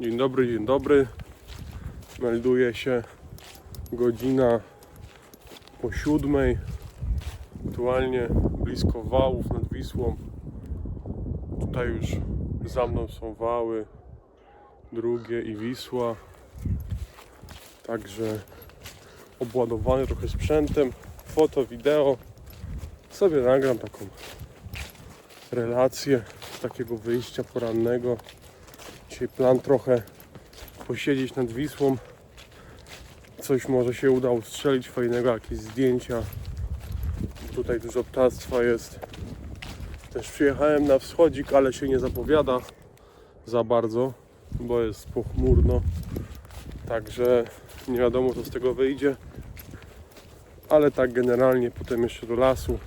Dzień dobry, dzień dobry. Melduje się godzina po siódmej. Aktualnie blisko wałów nad Wisłą. Tutaj już za mną są wały drugie i Wisła. Także obładowany trochę sprzętem, foto, wideo. Sobie nagram taką relację z takiego wyjścia porannego. Dzisiaj plan trochę posiedzieć nad Wisłą. Coś może się uda ustrzelić fajnego, jakieś zdjęcia. Tutaj dużo ptactwa jest. Też przyjechałem na wschodzik, ale się nie zapowiada za bardzo, bo jest pochmurno. Także nie wiadomo co z tego wyjdzie. Ale tak generalnie potem jeszcze do lasu.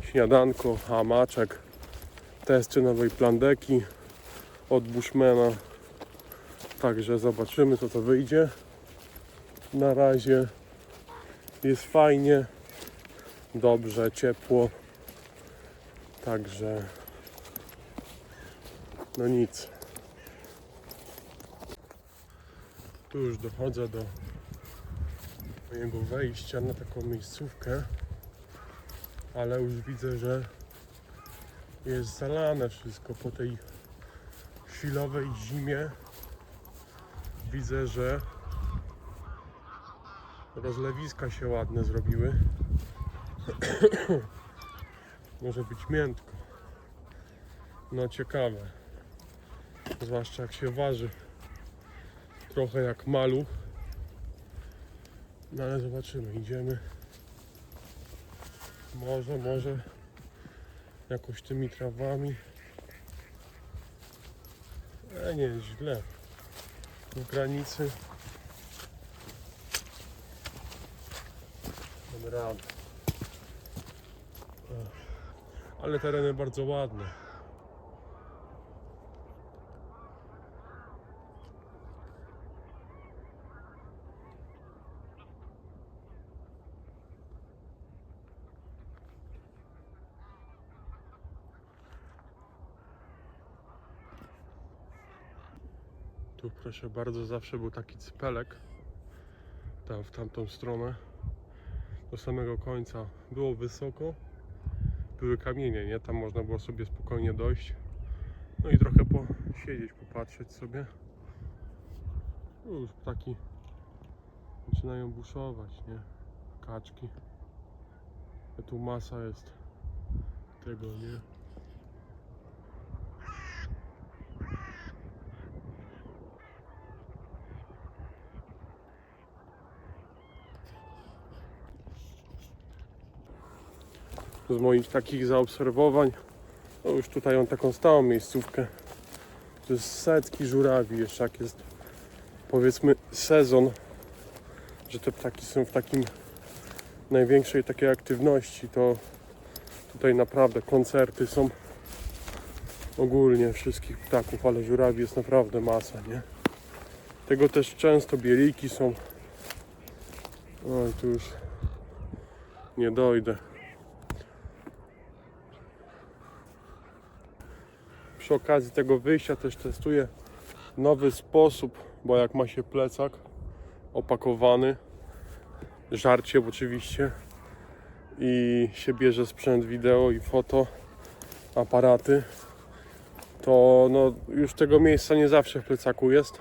Śniadanko, hamaczek, testy nowej plandeki od Bushmana. Także zobaczymy co to wyjdzie. Na razie jest fajnie, dobrze, ciepło. Także no nic. Tu już dochodzę do mojego wejścia na taką miejscówkę, ale już widzę, że jest zalane wszystko po tej chwilowej zimie. Widzę, że rozlewiska się ładne zrobiły. Może być miętko. No ciekawe. Zwłaszcza jak się waży. Trochę jak maluch. No ale zobaczymy, idziemy. Może, może jakoś tymi trawami. E, nie źle. W granicy. Dam radę. Ale tereny bardzo ładne. Tu proszę bardzo, zawsze był taki cypelek. Tam w tamtą stronę. Do samego końca było wysoko. Były kamienie, nie? Tam można było sobie spokojnie dojść. No i trochę posiedzieć, popatrzeć sobie. No już ptaki zaczynają buszować, nie? Kaczki. A tu masa jest tego, nie? Z moich takich zaobserwowań, no już tutaj mam taką stałą miejscówkę. To jest setki żurawi, jeszcze jak jest powiedzmy sezon, że te ptaki są w takim największej takiej aktywności, to tutaj naprawdę koncerty są ogólnie wszystkich ptaków, ale żurawi jest naprawdę masa, nie? Tego też często bieliki są. Oj, tu już nie dojdę. Przy okazji tego wyjścia też testuję nowy sposób, bo jak ma się plecak opakowany, żarcie oczywiście i się bierze sprzęt wideo i foto, aparaty, to no, już tego miejsca nie zawsze w plecaku jest,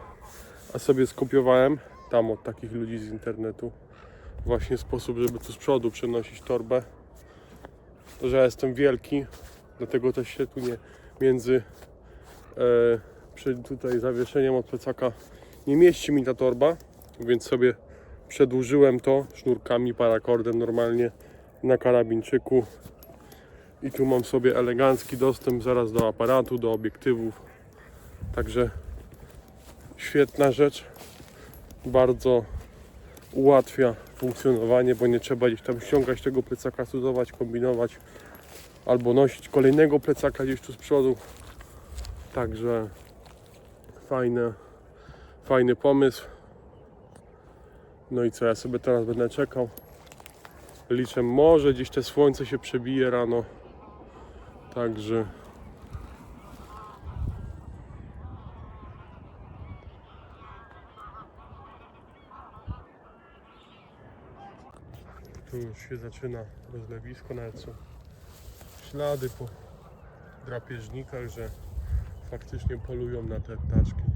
a sobie skopiowałem tam od takich ludzi z internetu właśnie sposób, żeby tu z przodu przenosić torbę, to, że ja jestem wielki, dlatego też się tu nie między e, tutaj zawieszeniem od plecaka nie mieści mi ta torba, więc sobie przedłużyłem to sznurkami, parakordem normalnie na karabinczyku. I tu mam sobie elegancki dostęp zaraz do aparatu, do obiektywów. Także świetna rzecz. Bardzo ułatwia funkcjonowanie, bo nie trzeba gdzieś tam ściągać tego plecaka, cudować, kombinować albo nosić kolejnego plecaka gdzieś tu z przodu. Także fajny, fajny pomysł. No i co, ja sobie teraz będę czekał. Liczę, może gdzieś te słońce się przebije rano. Także tu już się zaczyna rozlewisko na ECU ślady po drapieżnikach, że faktycznie polują na te ptaczki.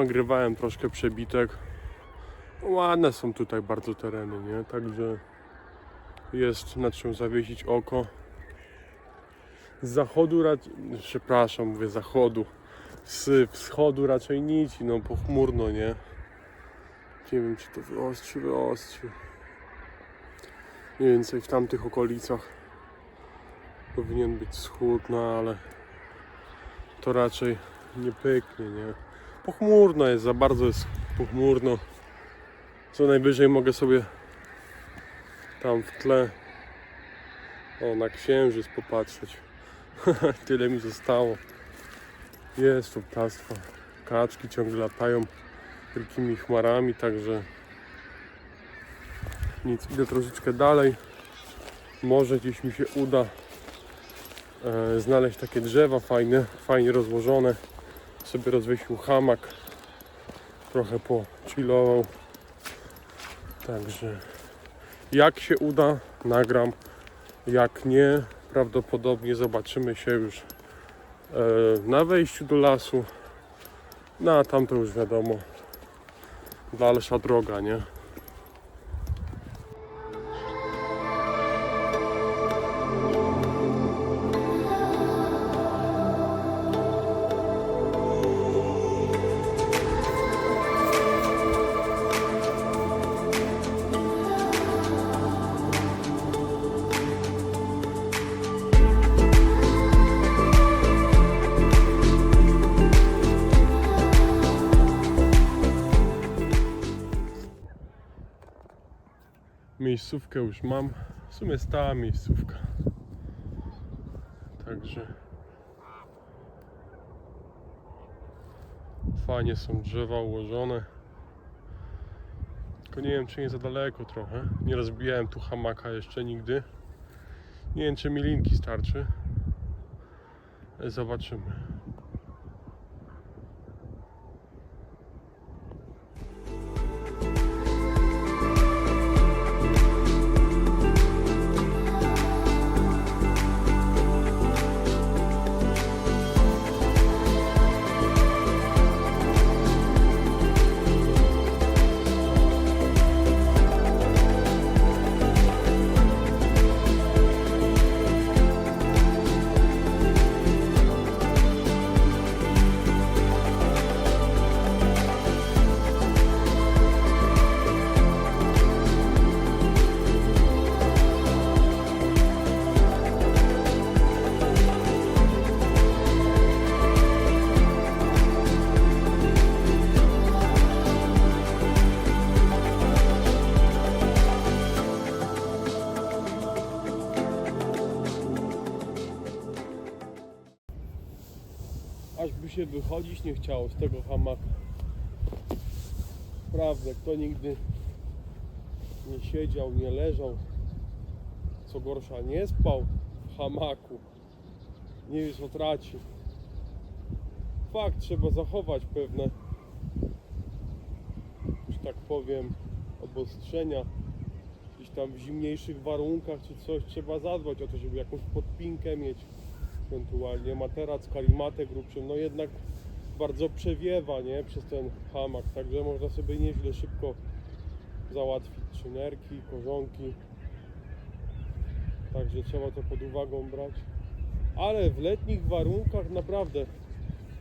Nie? Ponagrywałem troszkę przebitek. Ładne są tutaj bardzo tereny, nie? Także jest na czym zawiesić oko. Z zachodu raczej, przepraszam, mówię zachodu. Z wschodu raczej nic, no pochmurno, nie? Nie wiem, czy to wyostrzy, wyostrzy. Mniej więcej w tamtych okolicach powinien być wschód, no ale to raczej nie pyknie, nie? Pochmurno jest, za bardzo jest pochmurno. Co najwyżej mogę sobie tam w tle o, na księżyc popatrzeć. Tyle mi zostało. Jest tu ptactwo. Kaczki ciągle latają wielkimi chmarami, także nic, idę troszeczkę dalej. Może gdzieś mi się uda e, znaleźć takie drzewa fajne, fajnie rozłożone. Sobie rozwiesił hamak. Trochę pochillował. Także jak się uda, nagram. Jak nie, prawdopodobnie zobaczymy się już e, na wejściu do lasu. No a tam to już wiadomo. Dalsza droga, nie? Miejscówkę już mam. W sumie stała miejscówka. Także Fajnie są drzewa ułożone. Tylko nie wiem, czy nie za daleko trochę. Nie rozbijałem tu hamaka jeszcze nigdy. Nie wiem, czy mi linki starczy. Zobaczymy. Się wychodzić nie chciało z tego hamaka. Prawda, kto nigdy nie siedział, nie leżał, co gorsza, nie spał w hamaku, nie wie co traci. Fakt, trzeba zachować pewne, że tak powiem, obostrzenia. Gdzieś tam w zimniejszych warunkach czy coś trzeba zadbać o to, żeby jakąś podpinkę mieć ewentualnie materac, karimatę grubszą, no jednak bardzo przewiewa, nie, przez ten hamak, także można sobie nieźle szybko załatwić czy nerki, korzonki, także trzeba to pod uwagę brać, ale w letnich warunkach naprawdę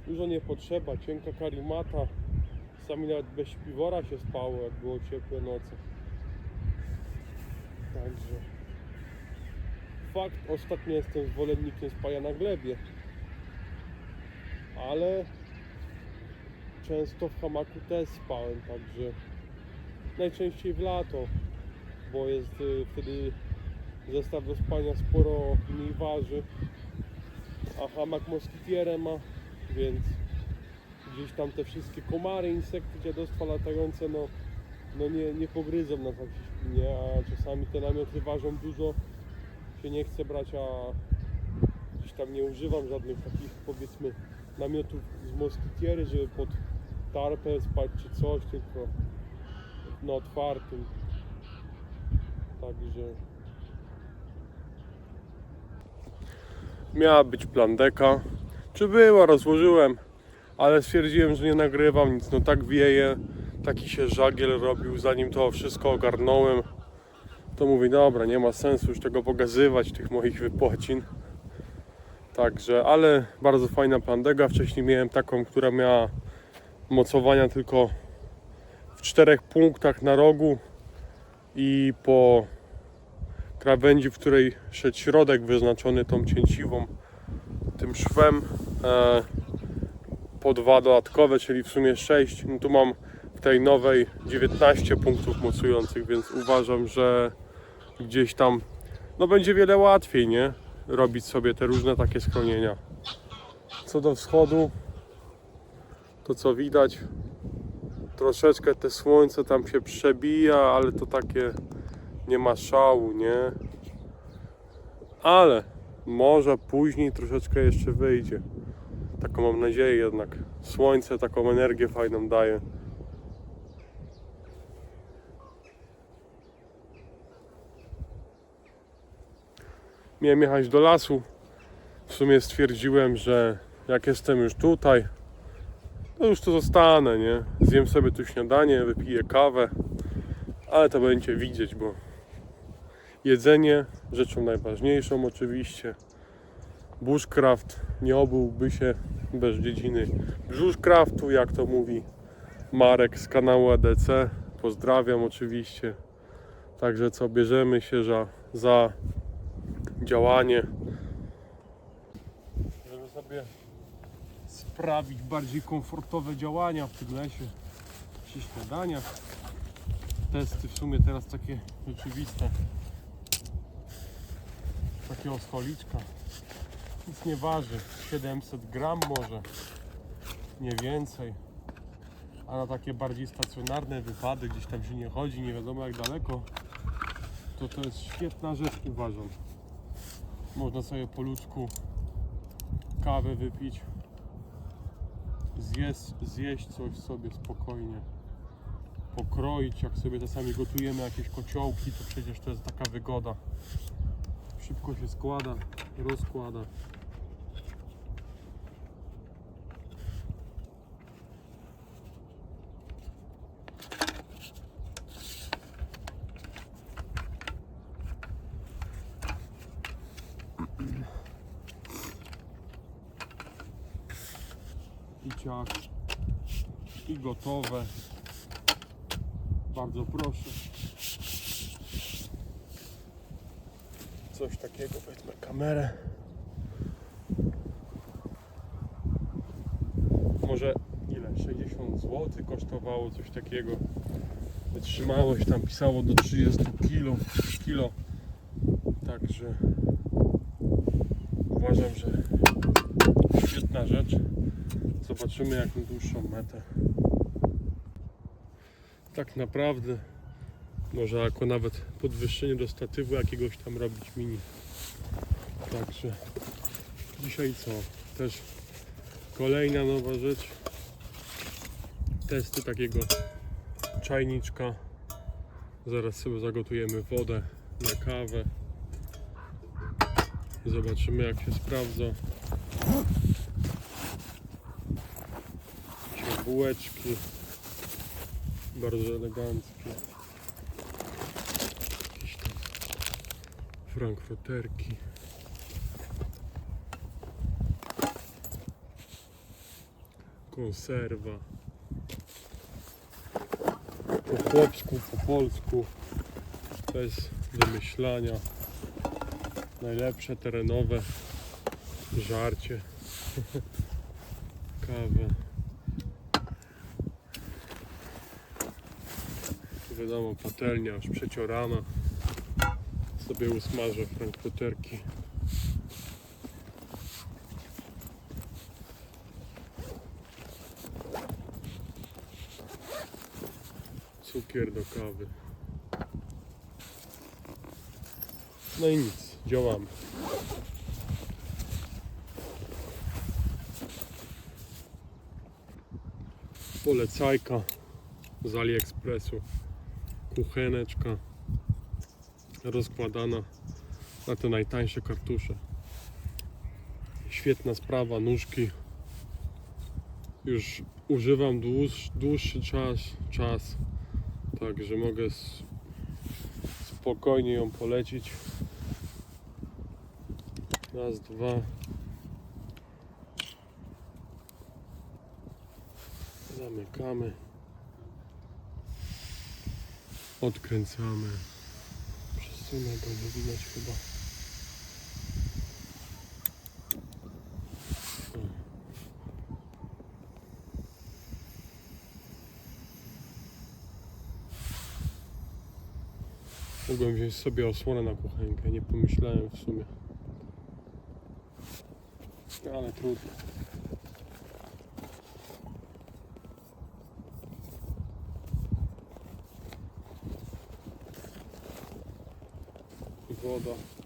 dużo nie potrzeba, cienka karimata, sami nawet bez śpiwora się spało, jak było ciepłe noce, także fakt, ostatnio jestem zwolennikiem spania na glebie. Ale często w hamaku też spałem, także najczęściej w lato, bo jest y, wtedy zestaw do spania sporo mniej waży, a hamak moskitierę ma, więc gdzieś tam te wszystkie komary, insekty, dziadostwa latające, no, no nie, nie pogryzą nas nie? a czasami te namioty ważą dużo, się nie chcę brać, a gdzieś tam nie używam żadnych takich powiedzmy namiotów z moskitiery, żeby pod tarpę spać czy coś, tylko na otwartym. Także miała być plandeka. Czy była, rozłożyłem, ale stwierdziłem, że nie nagrywam nic, no tak wieje, taki się żagiel robił, zanim to wszystko ogarnąłem to mówię, dobra, nie ma sensu już tego pokazywać, tych moich wypłacin. Także, ale bardzo fajna plandega. Wcześniej miałem taką, która miała mocowania tylko w czterech punktach na rogu i po krawędzi, w której szedł środek wyznaczony tą cięciwą, tym szwem. E, po dwa dodatkowe, czyli w sumie 6. No tu mam w tej nowej 19 punktów mocujących, więc uważam, że gdzieś tam no będzie wiele łatwiej, nie? Robić sobie te różne takie schronienia. Co do wschodu, to co widać, troszeczkę te słońce tam się przebija, ale to takie nie ma szału, nie? Ale może później troszeczkę jeszcze wyjdzie. Taką mam nadzieję jednak. Słońce taką energię fajną daje. Miałem jechać do lasu. W sumie stwierdziłem, że jak jestem już tutaj, to już tu zostanę, nie? Zjem sobie tu śniadanie, wypiję kawę, ale to będziecie widzieć, bo jedzenie rzeczą najważniejszą oczywiście. Bushcraft nie obyłby się bez dziedziny Bushcraftu, jak to mówi Marek z kanału ADC. Pozdrawiam oczywiście. Także co, bierzemy się za, za działanie. Żeby sobie sprawić bardziej komfortowe działania w tym lesie przy śniadaniach. Testy w sumie teraz takie rzeczywiste. Takiego stoliczka. Nic nie waży. 700 gram może. Nie więcej. A na takie bardziej stacjonarne wypady, gdzieś tam się nie chodzi, nie wiadomo jak daleko, to to jest świetna rzecz uważam. Można sobie po ludzku kawę wypić, zjeść, zjeść coś sobie spokojnie, pokroić, jak sobie czasami gotujemy jakieś kociołki, to przecież to jest taka wygoda. Szybko się składa, rozkłada. I ciach, i gotowe. Bardzo proszę. Coś takiego, wezmę kamerę. Może ile? 60 zł kosztowało coś takiego. Wytrzymałość tam pisało do 30 kilo. kilo. Także uważam, że świetna rzecz. Zobaczymy jaką dłuższą metę. Tak naprawdę może jako nawet podwyższenie do statywu jakiegoś tam robić mini. Także dzisiaj co? Też kolejna nowa rzecz. Testy takiego czajniczka. Zaraz sobie zagotujemy wodę na kawę. Zobaczymy jak się sprawdza. Bułeczki. Bardzo eleganckie. Jakieś tam frankfurterki. Konserwa. Po chłopsku, po polsku. Bez wymyślania. Najlepsze terenowe żarcie. Kawę. Wiadomo, patelnia już przeciorana. Sobie usmażę frankfurterki. Cukier do kawy. No i nic, działamy. Polecajka z AliExpressu. Kucheneczka rozkładana na te najtańsze kartusze. Świetna sprawa, nóżki. Już używam dłuż, dłuższy czas, czas, także mogę spokojnie ją polecić. Raz, dwa. Zamykamy. Odkręcamy. Przesunę, bo nie widać chyba. Mogłem wziąć sobie osłonę na kuchenkę, nie pomyślałem w sumie. Ale trudno. погода.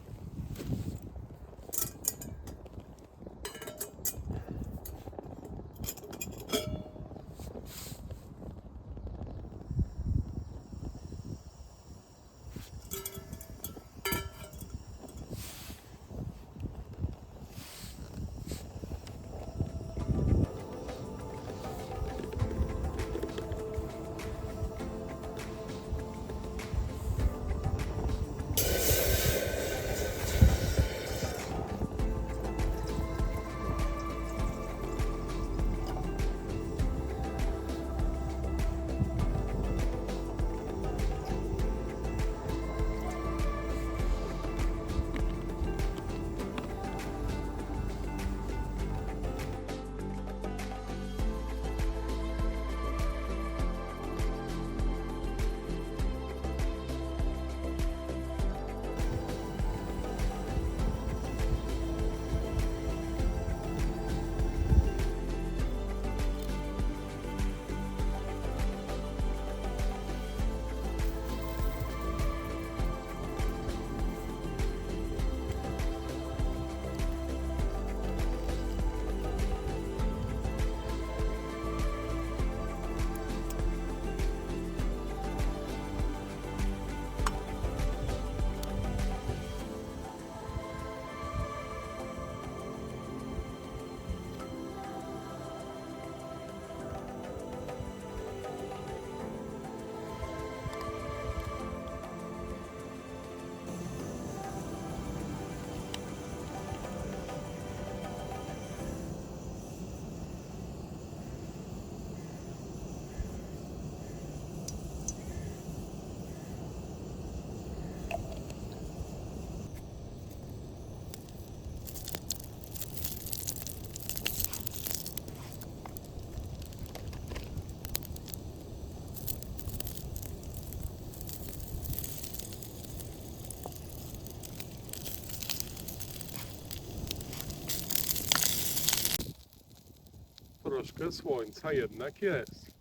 Trochę słońca jednak jest.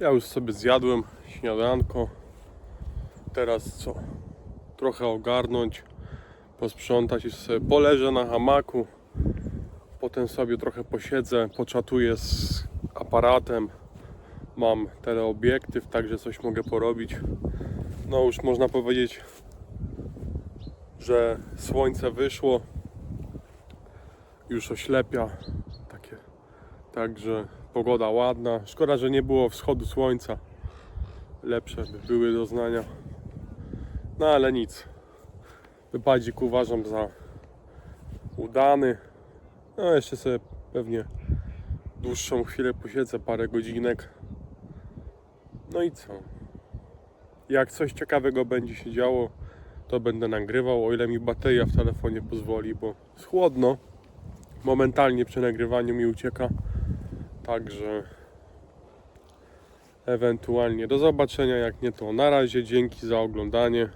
Ja już sobie zjadłem śniadanko. Teraz co? Trochę ogarnąć, posprzątać i sobie poleżę na hamaku. Potem sobie trochę posiedzę, poczatuję z aparatem. Mam teleobiektyw, także coś mogę porobić. No już można powiedzieć, że słońce wyszło. Już oślepia. Takie. Także pogoda ładna. Szkoda, że nie było wschodu słońca. Lepsze by były doznania. No ale nic. Wypadzik uważam za udany. No jeszcze sobie pewnie dłuższą chwilę posiedzę, parę godzinek. No i co? Jak coś ciekawego będzie się działo, to będę nagrywał, o ile mi bateria w telefonie pozwoli, bo jest chłodno. Momentalnie przy nagrywaniu mi ucieka. Także ewentualnie do zobaczenia, jak nie to na razie, dzięki za oglądanie.